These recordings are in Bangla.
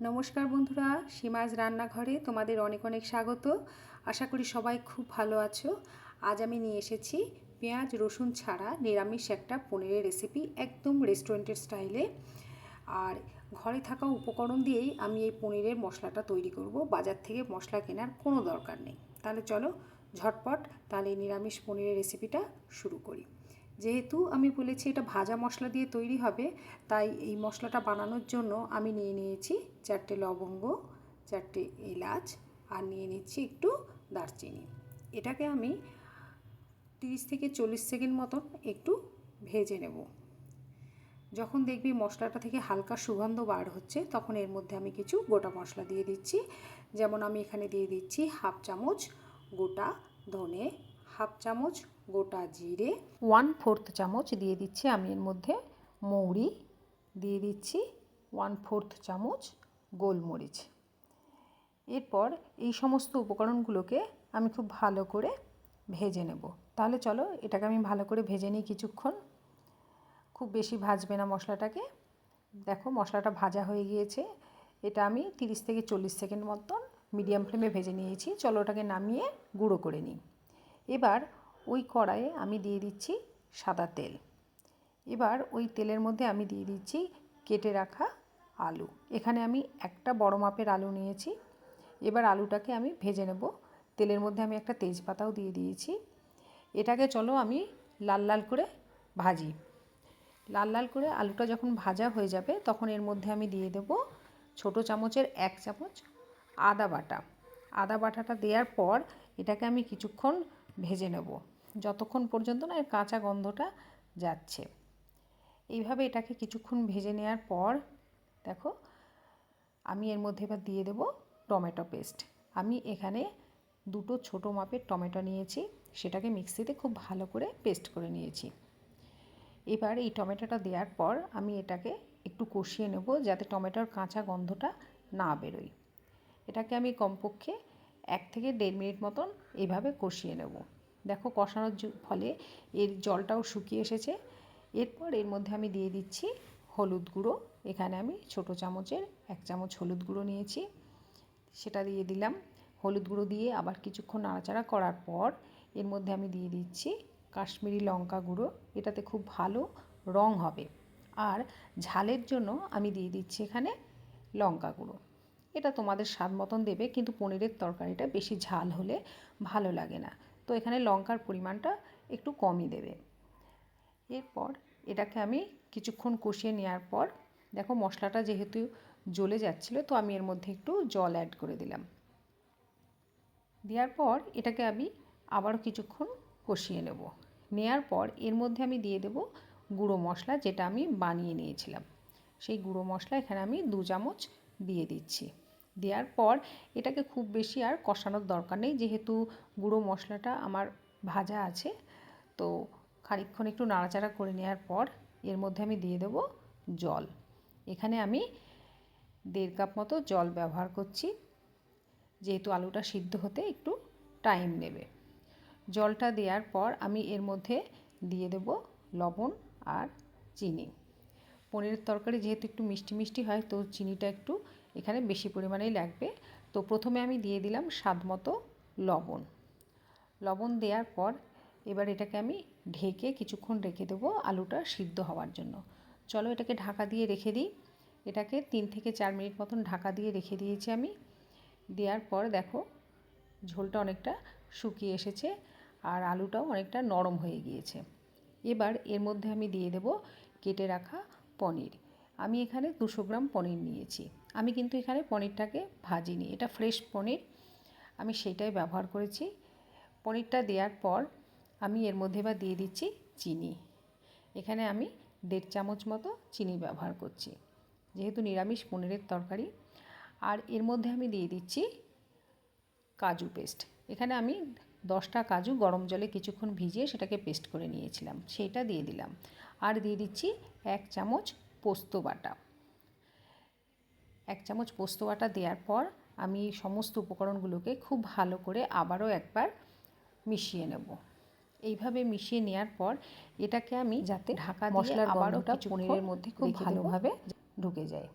নমস্কার বন্ধুরা, সীমাজ রান্নাঘরে তোমাদের অনেক অনেক স্বাগত। আশা করি সবাই খুব ভালো আছো। আজ আমি নিয়ে এসেছি পেঁয়াজ, রসুন ছাড়া নিরামিষ একটা পনিরের রেসিপি একদম রেস্টুরেন্টের স্টাইলে আর ঘরে থাকা উপকরণ দিয়েই আমি এই পনিরের মশলাটা তৈরি করব। বাজার থেকে মশলা কেনার কোনো দরকার নেই। তাহলে চলো ঝটপট তাহলে নিরামিষ পনিরের রেসিপিটা শুরু করি। যেহেতু আমি বলেছি এটা ভাজা মশলা দিয়ে তৈরি হবে, তাই এই মশলাটা বানানোর জন্য আমি নিয়ে নিয়েছি চারটে লবঙ্গ, চারটে এলাচ আর নিয়ে নিচ্ছি একটু দারচিনি। এটাকে আমি তিরিশ থেকে চল্লিশ সেকেন্ড মতন একটু ভেজে নেব। যখন দেখবি মশলাটা থেকে হালকা সুগন্ধ বার হচ্ছে, তখন এর মধ্যে আমি কিছু গোটা মশলা দিয়ে দিচ্ছি। যেমন আমি এখানে দিয়ে দিচ্ছি হাফ চামচ গোটা ধনে হাফ চামচ গোটা জিরে। ওয়ান ফোর্থ চামচ দিয়ে দিচ্ছি আমি এর মধ্যে মৌরি। দিয়ে দিচ্ছি ওয়ান ফোর্থ চামচ গোলমরিচ। এরপর এই সমস্ত উপকরণগুলোকে আমি খুব ভালো করে ভেজে নেব। তাহলে চলো এটাকে আমি ভালো করে ভেজে নিই কিছুক্ষণ। খুব বেশি ভাজবে না মশলাটাকে। দেখো মশলাটা ভাজা হয়ে গিয়েছে। এটা আমি তিরিশ থেকে চল্লিশ সেকেন্ড মতন মিডিয়াম ফ্লেমে ভেজে নিয়েছি। চলো ওটাকে নামিয়ে গুঁড়ো করে নিই। এবার ওই কড়াইয়ে আমি দিয়ে দিচ্ছি সাদা তেল। এবার ওই তেলের মধ্যে আমি দিয়ে দিচ্ছি কেটে রাখা আলু। এখানে আমি একটা বড় মাপের আলু নিয়েছি। এবার আলুটাকে আমি ভেজে নেব। তেলের মধ্যে আমি একটা তেজপাতাও দিয়ে দিয়েছি। এটাকে চলো আমি লাল লাল করে ভাজি। লাল লাল করে আলুটা যখন ভাজা হয়ে যাবে তখন এর মধ্যে আমি দিয়ে দেব ছোট চামচের এক চামচ আদা বাটা। আদা বাটাটা দেওয়ার পর এটাকে আমি কিছুক্ষণ ভেজে নেব। যতক্ষণ পর্যন্ত না এর কাঁচা গন্ধটা যাচ্ছে। এইভাবে এটাকে কিছুক্ষণ ভেজে নেওয়ার পর, দেখো, আমি এর মধ্যে এবার দিয়ে দেব টমেটো পেস্ট। আমি এখানে দুটো ছোটো মাপের টমেটো নিয়েছি, সেটাকে মিক্সিতে খুব ভালো করে পেস্ট করে নিয়েছি। এবার এই টমেটোটা দেওয়ার পর আমি এটাকে একটু কষিয়ে নেব যাতে টমেটোর কাঁচা গন্ধটা না বেরোয়। এটাকে আমি কমপক্ষে এক থেকে দেড় মিনিট মতন এইভাবে কষিয়ে নেব। দেখো কষানোর ফলে এর জলটাও শুকিয়ে এসেছে। এরপর এর মধ্যে আমি দিয়ে দিচ্ছি হলুদ গুঁড়ো। এখানে আমি ছোট চামচের এক চামচ হলুদ গুঁড়ো নিয়েছি। সেটা দিয়ে দিলাম। হলুদ গুঁড়ো দিয়ে আবার কিছুক্ষণ নাড়াচাড়া করার পর এর মধ্যে আমি দিয়ে দিচ্ছি কাশ্মীরি লঙ্কা গুঁড়ো। এটাতে খুব ভালো রং হবে। আর ঝালের জন্য আমি দিয়ে দিচ্ছি এখানে লঙ্কা গুঁড়ো। এটা তোমাদের স্বাদ মতন দেবে, কিন্তু পনিরের তরকারিটা বেশি ঝাল হলে ভালো লাগে না। তো এখানে লঙ্কার পরিমাণটা একটু কমই দেবে। এরপর এটাকে আমি কিছুক্ষণ কষিয়ে নেওয়ার পর, দেখো মশলাটা যেহেতু জ্বলে যাচ্ছিল, তো আমি এর মধ্যে একটু জল অ্যাড করে দিলাম। দেওয়ার পর এটাকে আমি আবারও কিছুক্ষণ কষিয়ে নেব। নেওয়ার পর এর মধ্যে আমি দিয়ে দেব গুঁড়ো মশলা, যেটা আমি বানিয়ে নিয়েছিলাম। সেই গুঁড়ো মশলা এখানে আমি দু চামচ দিয়ে দিচ্ছি। দেওয়ার পর এটাকে খুব বেশি আর কষানোর দরকার নেই। যেহেতু গুঁড়ো মশলাটা আমার ভাজা আছে, তো খানিকক্ষণ একটু নাড়াচাড়া করে নেওয়ার পর এর মধ্যে আমি দিয়ে দেব জল। এখানে আমি দেড় কাপ মতো জল ব্যবহার করছি। যেহেতু আলুটা সিদ্ধ হতে একটু টাইম নেবে। জলটা দেওয়ার পর আমি এর মধ্যে দিয়ে দেব লবণ আর চিনি। পনিরের তরকারি যেহেতু একটু মিষ্টি মিষ্টি হয়, তো চিনিটা একটু এখানে বেশি পরিমাণেই লাগবে। তো প্রথমে আমি দিয়ে দিলাম স্বাদ মতো লবণ। লবণ দেওয়ার পর এবার এটাকে আমি ঢেকে কিছুক্ষণ রেখে দেবো আলুটা সিদ্ধ হওয়ার জন্য। চলো এটাকে ঢাকা দিয়ে রেখে দিই। এটাকে তিন থেকে চার মিনিট মতন ঢাকা দিয়ে রেখে দিয়েছি আমি। দেওয়ার পর দেখো ঝোলটা অনেকটা শুকিয়ে এসেছে আর আলুটাও অনেকটা নরম হয়ে গিয়েছে। এবার এর মধ্যে আমি দিয়ে দেব কেটে রাখা পনির। আমি এখানে দুশো গ্রাম পনির নিয়েছি। আমি কিন্তু এখানে পনিরটাকে ভাজিনি। এটা ফ্রেশ পনির। আমি সেটাই ব্যবহার করেছি। পনিরটা দেওয়ার পর আমি এর মধ্যে বা দিয়ে দিচ্ছি চিনি। এখানে আমি দেড় চামচ মতো চিনি ব্যবহার করছি। যেহেতু নিরামিষ পনিরের তরকারি। আর এর মধ্যে আমি দিয়ে দিচ্ছি কাজু পেস্ট। এখানে আমি দশটা কাজু গরম জলে কিছুক্ষণ ভিজিয়ে সেটাকে পেস্ট করে নিয়েছিলাম। সেটা দিয়ে দিলাম। আর দিয়ে দিচ্ছি এক চামচ পোস্ত বাটা। এক চামচ পোস্ত বাটা দেওয়ার পর আমি সমস্ত উপকরণগুলোকে খুব ভালো করে আবারও একবার মিশিয়ে নেব। এইভাবে মিশিয়ে নেওয়ার পর এটাকে আমি যাতে ঢাকা মশলার গন্ধটা পনিরের মধ্যে খুব ভালোভাবে ঢুকে যায়।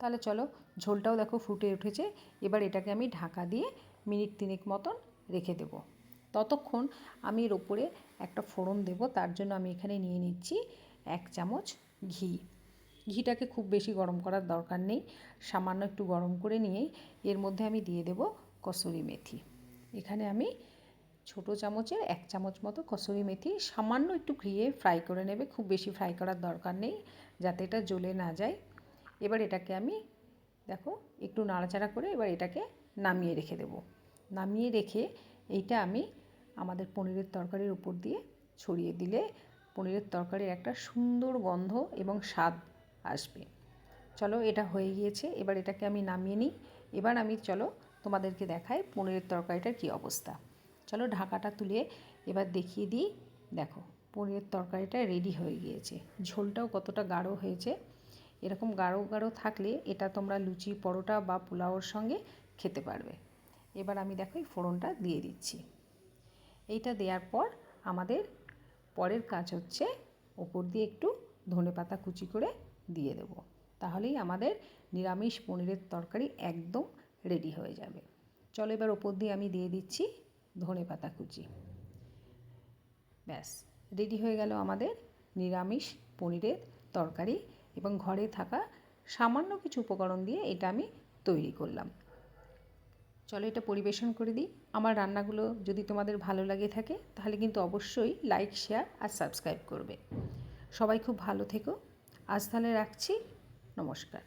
তাহলে চলো ঝোলটাও দেখো ফুটে উঠেছে। এবার এটাকে আমি ঢাকা দিয়ে মিনিট তিনেক মতন রেখে দেবো। ততক্ষণ আমি এর ওপরে একটা ফোড়ন দেব। তার জন্য আমি এখানে নিয়ে নিচ্ছি এক চামচ ঘি। ঘিটাকে খুব বেশি গরম করার দরকার নেই। সামান্য একটু গরম করে নিয়েই এর মধ্যে আমি দিয়ে দেব কসুরি মেথি। এখানে আমি ছোট চামচের এক চামচ মতো কসুরি মেথি সামান্য একটু ঘিয়ে ফ্রাই করে নেবে। খুব বেশি ফ্রাই করার দরকার নেই, যাতে এটা জ্বলে না যায়। এবার এটাকে আমি, দেখো, একটু নাড়াচাড়া করে এবার এটাকে নামিয়ে রেখে দেব। নামিয়ে রেখে এইটা আমি আমাদের পনিরের তরকারির উপর দিয়ে ছড়িয়ে দিলে পনিরের তরকারির একটা সুন্দর গন্ধ এবং স্বাদ আসবে। চলো, এটা হয়ে গিয়েছে। এবার এটাকে আমি নামিয়ে নিই। এবার আমি, চলো, তোমাদেরকে দেখাই পনিরের তরকারিটার কী অবস্থা। চলো, ঢাকাটা তুলে এবার দেখিয়ে দিই। দেখো, পনিরের তরকারিটা রেডি হয়ে গিয়েছে। ঝোলটাও কতটা গাঢ় হয়েছে। এরকম গাঢ় গাঢ় থাকলে এটা তোমরা লুচি, পরোটা বা পোলাওর সঙ্গে খেতে পারবে। এবার আমি দেখো, এই ফোড়নটা দিয়ে দিচ্ছি। এইটা দেওয়ার পর আমাদের পরের কাজ হচ্ছে ওপর দিয়ে একটু ধনে পাতা কুচি করে দিয়ে দেবো। তাহলেই আমাদের নিরামিষ পনিরের তরকারি একদম রেডি হয়ে যাবে। চলো এবার ওপর দিয়ে আমি দিয়ে দিচ্ছি ধনে পাতা কুচি। ব্যাস রেডি হয়ে গেল আমাদের নিরামিষ পনিরের তরকারি এবং ঘরে থাকা সামান্য কিছু উপকরণ দিয়ে এটা আমি তৈরি করলাম। চলো এটা পরিবেশন করে দিই। আমার রান্নাগুলো যদি তোমাদের ভালো লাগে থাকে, তাহলে কিন্তু অবশ্যই লাইক শেয়ার আর সাবস্ক্রাইব করবে। সবাই খুব ভালো থেকো। আজ তাহলে রাখছি। নমস্কার।